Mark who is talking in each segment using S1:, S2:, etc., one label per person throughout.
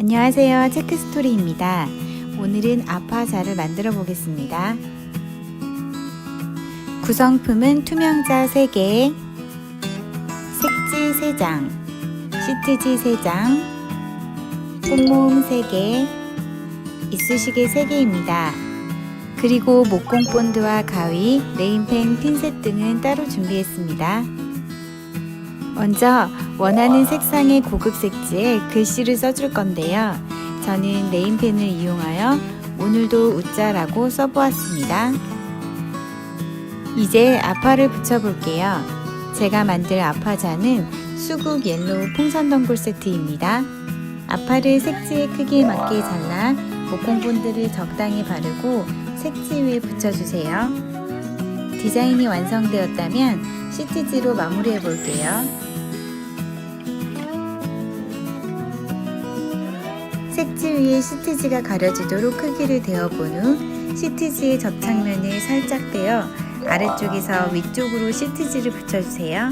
S1: 안녕하세요. 체크스토리입니다. 오늘은 아파자를 만들어 보겠습니다. 구성품은 투명자 3개, 색지 3장, 시트지 3장, 꽃모음 3개, 이쑤시개 3개입니다. 그리고 목공 본드와 가위, 네임펜, 핀셋 등은 따로 준비했습니다. 먼저 원하는 색상의 고급 색지에 글씨를 써줄 건데요. 저는 네임펜을 이용하여 오늘도 웃자라고 써보았습니다. 이제 아파를 붙여볼게요. 제가 만들 아파자는 수국 옐로우 풍선덩굴 세트입니다. 아파를 색지의 크기에 맞게 잘라 목공 본드를 적당히 바르고 색지 위에 붙여주세요. 디자인이 완성되었다면 시티지로 마무리해 볼게요. 색지 위에 시트지가 가려지도록 크기를 대어본 후 시트지의 접착면을 살짝 떼어 아래쪽에서 위쪽으로 시트지를 붙여주세요.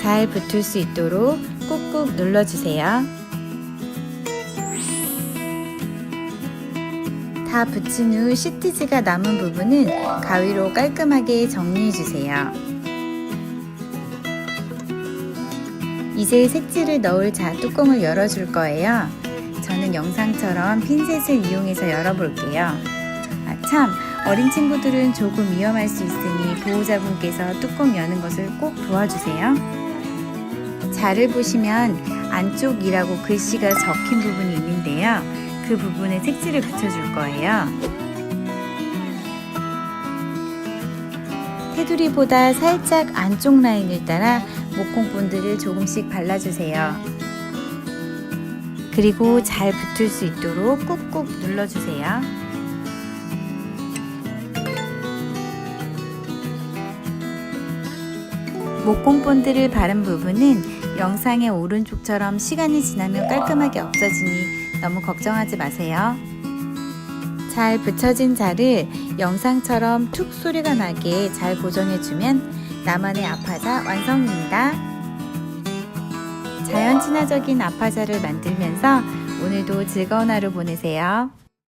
S1: 잘 붙을 수 있도록 꾹꾹 눌러주세요. 다 붙인 후 시트지가 남은 부분은 가위로 깔끔하게 정리해주세요. 이제 색지를 넣을 자 뚜껑을 열어줄 거예요. 저는 영상처럼 핀셋을 이용해서 열어볼게요. 아, 참, 어린 친구들은 조금 위험할 수 있으니 보호자분께서 뚜껑 여는 것을 꼭 도와주세요. 자를 보시면 안쪽이라고 글씨가 적힌 부분이 있는데요. 그 부분에 색지를 붙여줄 거예요. 테두리보다 살짝 안쪽 라인을 따라 목공 본드를 조금씩 발라주세요. 그리고 잘 붙을 수 있도록 꾹꾹 눌러주세요. 목공 본드를 바른 부분은 영상의 오른쪽처럼 시간이 지나면 깔끔하게 없어지니 너무 걱정하지 마세요. 잘 붙여진 자를 영상처럼 툭 소리가 나게 잘 고정해주면 나만의 아파자 완성입니다. 자연 친화적인 아파자를 만들면서 오늘도 즐거운 하루 보내세요.